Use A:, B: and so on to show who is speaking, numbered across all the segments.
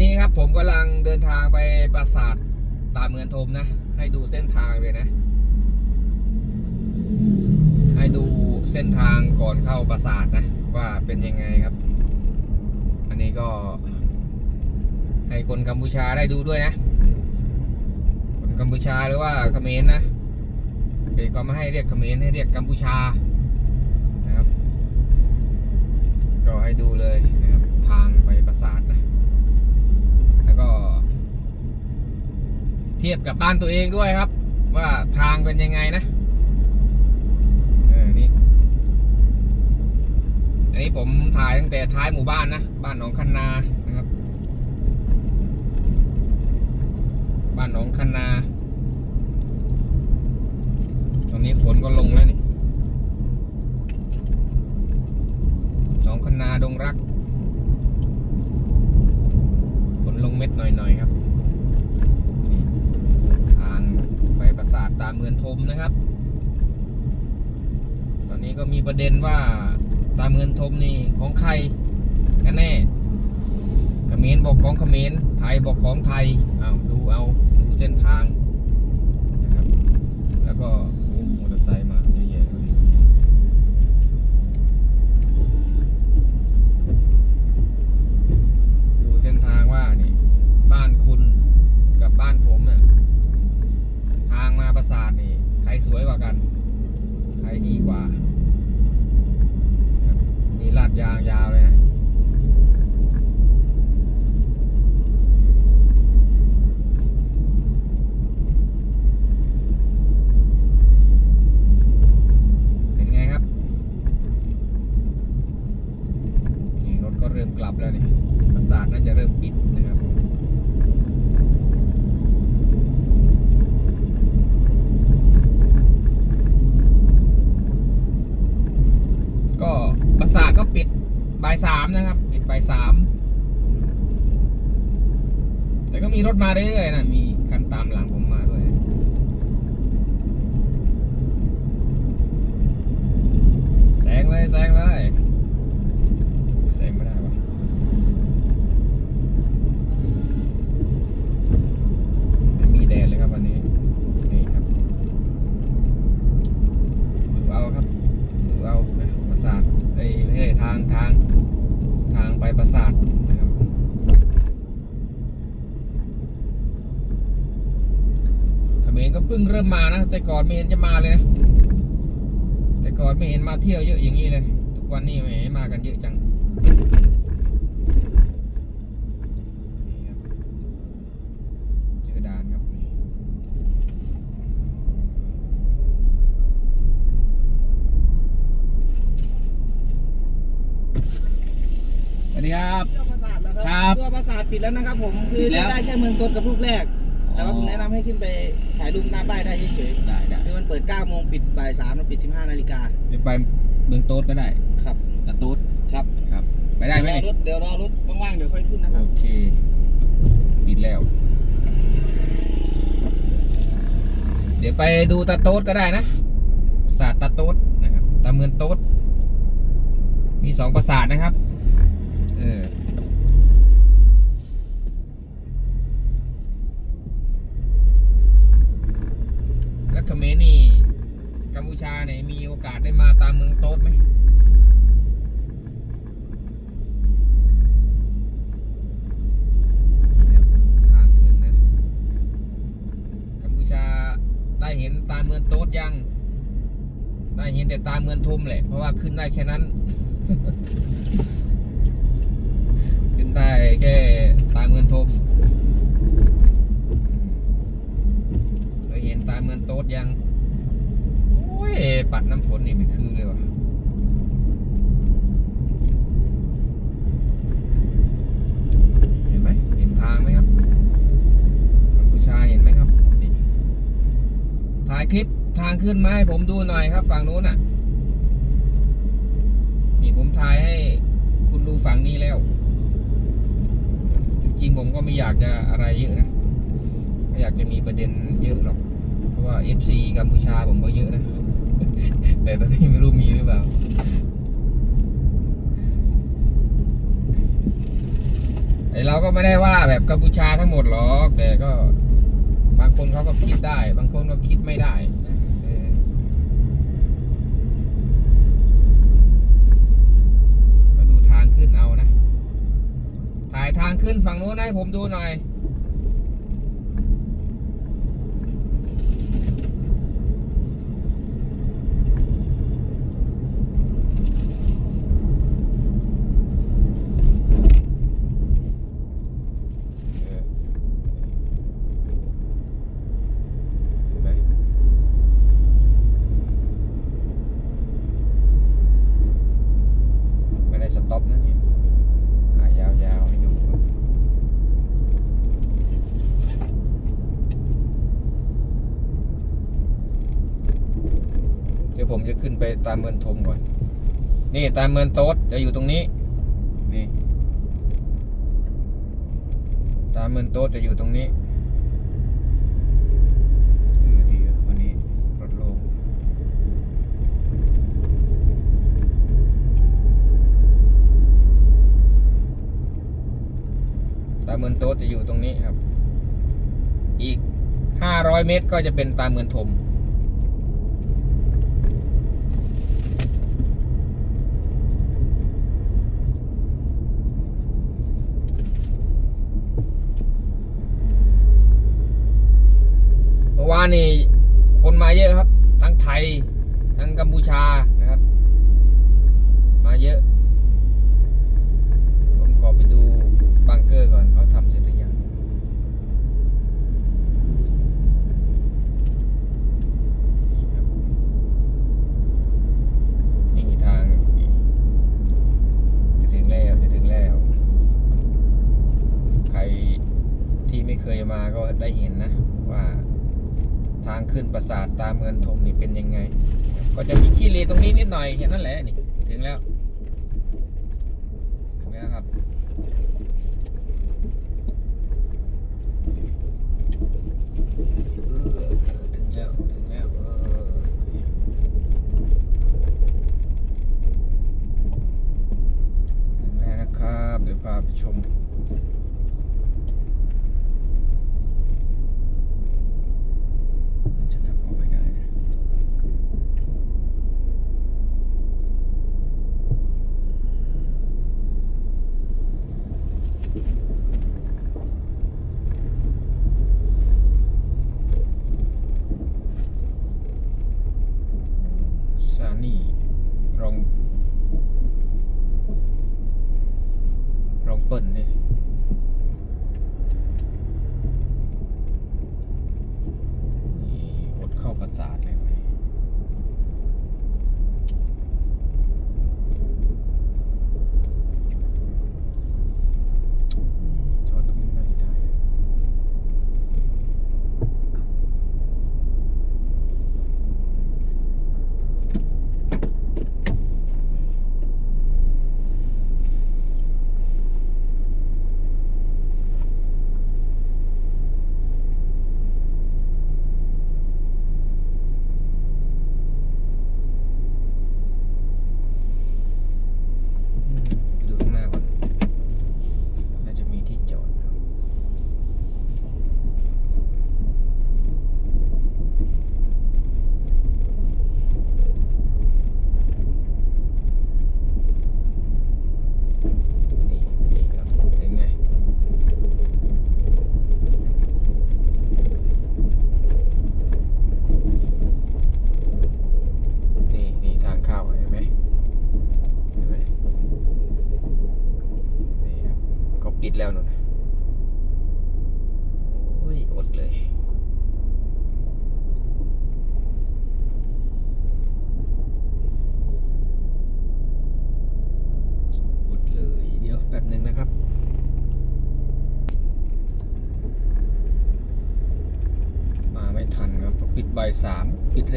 A: นี้ครับผมกำลังเดินทางไปปราสาทตาเมืองทมนะ ให้ดูเส้นทางเลยนะ ให้ดูเส้นทางก่อนเข้าปราสาทนะ ว่าเป็นยังไงครับ อันนี้ก็ ให้คนกัมพูชาได้ดูด้วยนะ คนกัมพูชาหรือว่าเขมรนะเอกก็ไม่ให้เรียกเขมรให้เรียกกัมพูชานะครับ ก็ให้ดูเลยนะครับทางไปปราสาทนะ แล้วก็ เทียบกับบ้านตัวเองด้วยครับ ว่าทางเป็นยังไงนะเออนี่อันนี้ผมถ่ายตั้งแต่ท้ายหมู่บ้านนะบ้านหนองคันนานะครับ บ้านหนองคันนาตอนนี้ฝนก็ลงแล้วนี่หนองคันนาดงรัก ฝน ลงเม็ดหน่อยๆครับทางไปปราสาทตามเมืองทมนะครับ ตอนนี้ก็มีประเด็นว่าตามเมืองทมนี่ของใครกันแน่เขมรบอกของเขมรไทยบอกของไทยเอาวดูเอาดูเส้นทางนะครับ แล้วก็โอ้มอเตอร์ไซค์มาเยอะแยะเลยดูเส้นทางว่านี่ บ้านคุณกับบ้านผมเนี่ยทางมาปราสาทนี่ ใครสวยกว่ากัน ใครดีกว่าครับนี่ลาดยางยาวเลยนะ เป็นไงครับนี่รถก็เริ่มกลับแล้วนี่ปราสาทน่าจะเริ่มปิดนะครับ ก็ปราสาทก็ ปิดบ่ายสามนะครับ ปิดบ่ายสามแต่ก็มีรถมาเรื่อยๆนะมีคันตามหลังผมมาด้วยแซงเลยแซงเลยแซงไม่ได้วะไม่มีแดดเลยครับวันนี้นี่ครับ ดูเอาครับ ดูเอานะปราสาทเอ้ยไม่ใช่ทางทางทางไปปราสาทนะครับเขมรก็เพิ่งเริ่มมานะ แต่ ก่อนไม่เห็นจะมาเลยนะ แต่ก่อนไม่เห็นมาเที่ยวเยอะอย่างนี้เลย ทุกวันนี้แหมมากันเยอะจังนี่ครับเจอด่านครับนี่สวัสดีครับ
B: เที่ยวปราสาทแล้วค
A: ครั
B: รับ ตัวปราสาทปิดแล้วนะครับผม คือ
A: ปิดแล้ว
B: ได้แค่เมืองต้นกับลูกแรก แต่ว่าผมแนะนำให้ขึ้นไปถ่ายรูปหน้าป้ายได้เฉย
A: ได้ได้
B: ๆคือมันเปิด9โมงปิดบ่าย3แล้วปิด 15นาฬิกา
A: เดี๋ยวไปเมืองโต๊ดก็ได้
B: ครับ
A: ตะโต๊ด
B: ครับ
A: ครับ ไปได้ไหม
B: เยวรอรถเดี๋ยวรอรถว่างๆเดี๋ยวค่อยขึ้นนะครับ
A: โอเค ปิดแล้ว เดี๋ยวไปดูตาโต๊ดก็ได้นะปราสาทตาโต๊ดนะครับตาเมืองโต๊ดมีสองปราสาทนะครับ เออ รถยัง ได้เห็นแต่ตามเมืองทมแหละ เพราะว่าขึ้นได้แค่นั้น ขึ้นได้แค่ตามเมืองทมเคยเห็นตามเมืองโต๊ดยัง โอ้ย ปัดน้ำฝนนี่มันคือเลยว่ะ เห็นไหมเห็นทางไหมครับกัมพูชาเห็นไหมครับนี่ถ่ายคลิปทางขึ้นมาให้ผมดูหน่อยครับ ฝั่งนู้นน่ะ นี่ผมถ่ายให้คุณดูฝั่งนี้แล้ว จริงผมก็ไม่อยากจะอะไรเยอะนะไม่อยากจะมีประเด็นเยอะหรอก เพราะว่า FC กัมพูชาผมก็เยอะนะ แต่ตอนนี้ไม่รู้มีหรือเปล่าไอเราก็ไม่ได้ว่าแบบกัมพูชาทั้งหมดหรอก แต่ก็บางคนเขาก็คิดได้ บางคนก็คิดไม่ได้นะเออก็ดูทางขึ้นเอานะ ถ่ายทาง ขึ้นฝั่งโน้นให้ผมดูหน่อย เออเห็นไหมไม่ได้สต็อปนะเนี่ยถ่ายยาวๆให้ดูครับเดี๋ยวผมจะขึ้นไป ตามเมืองทมก่อน นี่ตามเมืองโต๊ดจะอยู่ตรงนี้ นี่ ตามเมืองโต๊ดจะอยู่ตรงนี้เออดีอะวันนี้รถลงตามเมืองโต๊ดจะอยู่ตรงนี้ครับ อีก500เมตรก็จะเป็นตามเมืองทม เมื่อวา นนี่คนมาเยอะครับ ทั้งไทย ทั้งกัมพูชานะครับ มาเยอะ ผมขอไปดูบังเกอร์ก่อนเขาทำเสร็จหรือยังนี่ครับนี่ทาง จะถึงแล้วจะถึงแล้ว ใครที่ไม่เคยมาก็ได้เห็นนะว่า ทางขึ้นปราสาทตามเมืองทมนี่เป็นยังไง ก็จะมีขี้เลตรงนี้นิดหน่อยแค่นั้นแหละนี่ถึงแล้วถึงแล้วครับเออถึงแล้วถึงแล้วเออถึงแล้วนะครับ เดี๋ยวพาไปชม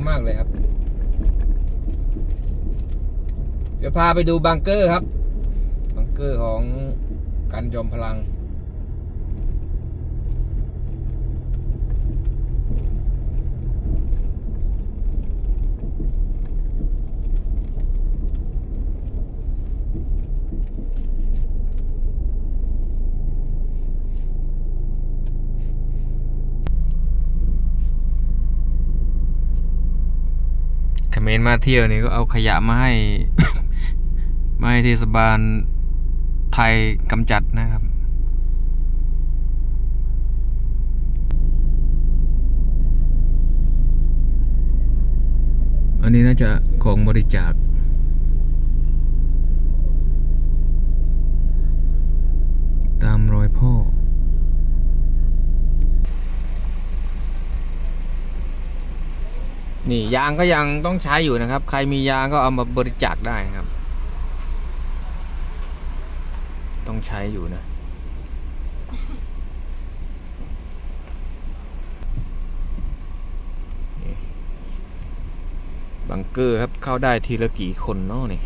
A: อะมากเลยครับ เดี๋ยวพาไปดูบังเกอร์ครับ บังเกอร์ของกันจอมพลัง นมาเที่ยวนี่ก็เอาขยะมาให้ มาให้เทศบาลไทยกำจัดนะครับอันนี้น่าจะของบริจาค ตามรอยพ่อ นี่ยางก็ยังต้องใช้อยู่นะครับ ใครมียางก็เอามาบริจาคได้นะครับ ต้องใช้อยู่นะบังเกอร์ครับเข้าได้ทีละกี่คนเนาะนี่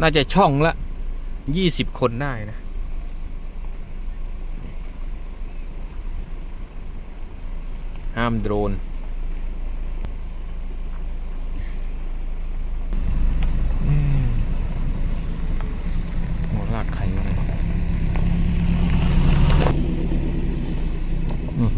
A: น่าจะช่องละยี่สิบคนได้นะห้ามโดรน อืมหัวลากไข่วะเนี่ยอืม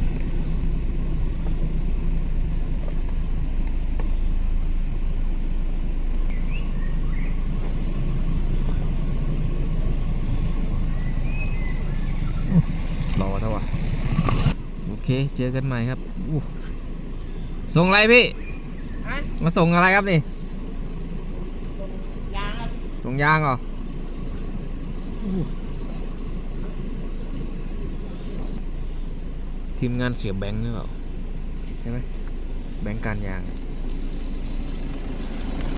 A: รอเท่าวะ โอเค เจอกันใหม่ครับอู้ส่งอะไรพี่
B: ฮะ
A: มาส่งอะไรครับนี่
B: ยางครับ
A: ส่งยางเหรอทีมงานเสียแบงค์หรือเปล่า ใช่ไหมแบงค์การยาง